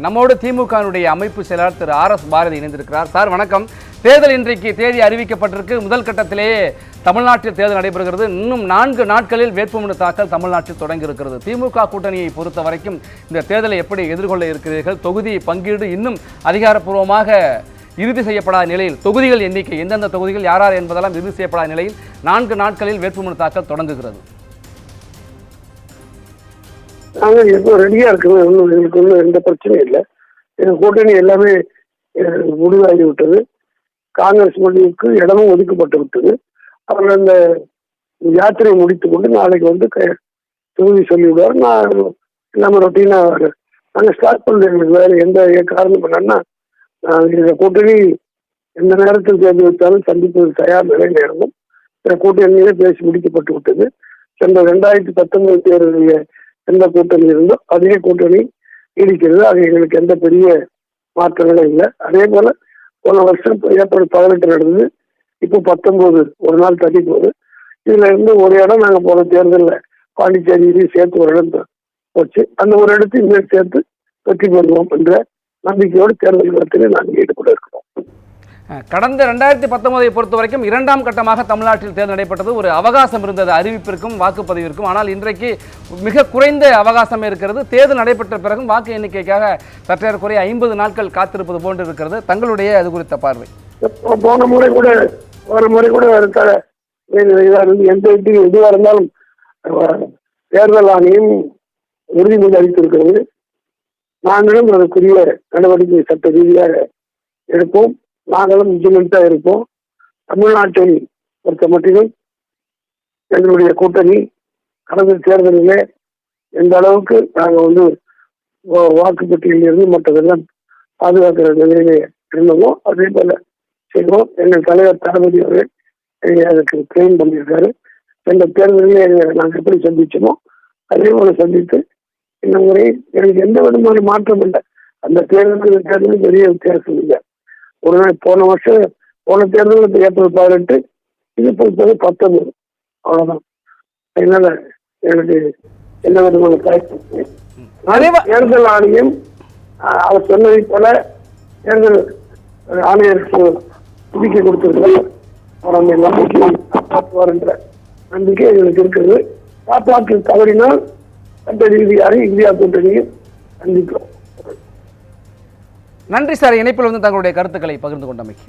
நம்மோடு திமுகவினுடைய அமைப்பு செயலாளர் திரு ஆர் எஸ் பாரதி இணைந்திருக்கிறார். சார் வணக்கம். தேர்தல் இன்றைக்கு தேதி அறிவிக்கப்பட்டிருக்கு. முதல் கட்டத்திலேயே தமிழ்நாட்டில் தேர்தல் நடைபெறுகிறது. இன்னும் நான்கு நாட்களில் வேட்புமனு தாக்கல் தமிழ்நாட்டில் தொடங்கி இருக்கிறது திமுக கூட்டணியை பொறுத்த வரைக்கும் இந்த தேர்தலை எப்படி எதிர்கொள்ள இருக்கிறீர்கள்? தொகுதி பங்கீடு இன்னும் அதிகாரப்பூர்வமாக இறுதி செய்யப்படாத நிலையில் தொகுதிகள் எண்ணிக்கை எந்தெந்த தொகுதிகள் யார் யார் என்பதெல்லாம் இறுதி செய்யப்படாத நிலையில் நான்கு நாட்களில் வேட்புமனு தாக்கல் தொடங்குகிறது. நாங்கள் இப்போ ரெடியாக இருக்கிறோம் ஒன்றும் எங்களுக்கு ஒன்றும் எந்த பிரச்சனையும் இல்லை. எங்கள் கூட்டணி எல்லாமே முடிவாகி விட்டது. காங்கிரஸ் மொழிக்கு இடமும் ஒதுக்கப்பட்டு விட்டது. அவர்கள் அந்த யாத்திரையை முடித்து கொண்டு நாளைக்கு வந்து க- தொகுதி சொல்லிவிடுவார். நான் எல்லாமே ரொட்டீனாக நாங்கள் ஸ்டார்ட் பண்ணுறது எங்களுக்கு வேறு எந்த காரணம் பண்ணோன்னா எங்கள் கூட்டணி எந்த நேரத்தில் தேர்ந்து வைத்தாலும் சந்திப்பது தயார் நிலையில் இருந்தோம். இந்த கூட்டணியிலே பேசி முடிக்கப்பட்டு விட்டது. சென்ற ரெண்டாயிரத்தி பத்தொன்பது தேர்தலில் எந்த கூட்டணி இருந்தோ அதே கூட்டணி நீடிக்கிறது அது எங்களுக்கு எந்த பெரிய மாற்றங்களும் இல்லை. அதே போல போன வருஷம் ஏப்ரல் பதினெட்டு நடந்தது. இப்போ பத்தொன்பது ஒரு நாள் தள்ளி போகுது. இதுல இருந்து ஒரு இடம் நாங்கள் போன தேர்தலில் பாண்டிச்சேரியிலையும் சேர்த்து ஒரு இடம் போச்சு. அந்த ஒரு இடத்தையும் சேர்த்து வெற்றி பெறுவோம் என்ற நம்பிக்கையோடு தேர்தல் களத்தில் நாங்கள் ஈடுபட இருக்கிறோம். கடந்த ரெண்டாயிரத்தி பத்தொன்பதை பொறுத்த வரைக்கும் இரண்டாம் கட்டமாக தமிழ்நாட்டில் தேர்தல் நடைபெற்றது. ஒரு அவகாசம் இருந்தது அறிவிப்பிற்கும் வாக்குப்பதிவிற்கும். ஆனால் இன்றைக்கு மிக குறைந்த அவகாசம் இருக்கிறது. தேர்தல் நடைபெற்ற பிறகும் வாக்கு எண்ணிக்கைக்காக சற்றேறக்குறைய ஐம்பது நாட்கள் காத்திருப்பது போன்று இருக்கிறது. தங்களுடைய அது குறித்த பார்வை. போன முறை கூட ஒரு முறை கூட எந்த இதுவாக எதுவாக இருந்தாலும் தேர்தல் ஆணையம் உறுதிமொழி அளித்திருக்கிறது. நாங்களும் அதற்குரிய நடவடிக்கை சட்ட ரீதியாக எடுப்போம். நாங்களும் விஜிலண்டாக இருப்போம் தமிழ்நாட்டில் பொறுத்த மட்டிலும் எங்களுடைய கூட்டணி கடந்த தேர்தலிலே எந்த அளவுக்கு நாங்கள் வந்து வா- வாக்குப்பட்டியலில் இருந்து மற்றதெல்லாம் பாதுகாக்கிற நிலையிலே இருந்தோமோ அதே போல செய்வோம். எங்கள் தலைவர் தளபதி அவர்கள் எங்களை அதுக்கு பண்ணியிருக்காரு. எந்த தேர்தலில் எங்களை நாங்கள் எப்படி சந்திச்சோமோ அதே போல சந்தித்து இந்த முறை எனக்கு எந்த விதமான மாற்றம் இல்லை. அந்த தேர்தலுக்கு தேர்தலும் பெரிய வித்தியாசம் இல்லை. ஒரு நாள் போன வருஷம் போன தேர்தல் இப்போ ஏப்ரல் பதினெட்டு இது பொறுத்தவரை பத்தொன்பது. அவ்வளவுதான். அதனால எனக்கு எந்த விதமான வ- தேர்தல் ஆணையம் அவர் சொன்னதை போல தேர்தல் ஆணையருக்கு நம்பிக்கை கொடுத்திருக்கிறார். அவர் அந்த நம்பிக்கையை காப்பாற்றுவார் என்ற நம்பிக்கை எங்களுக்கு இருக்கிறது. காப்பாற்று தவறினால் சட்ட ரீதியாக இந்தியா கூட்டணியும் சந்திக்கிறோம் நன்றி சார். இணைப்பில் வந்து தங்களுடைய கருத்துக்களை பகிர்ந்து கொண்டமைக்கு.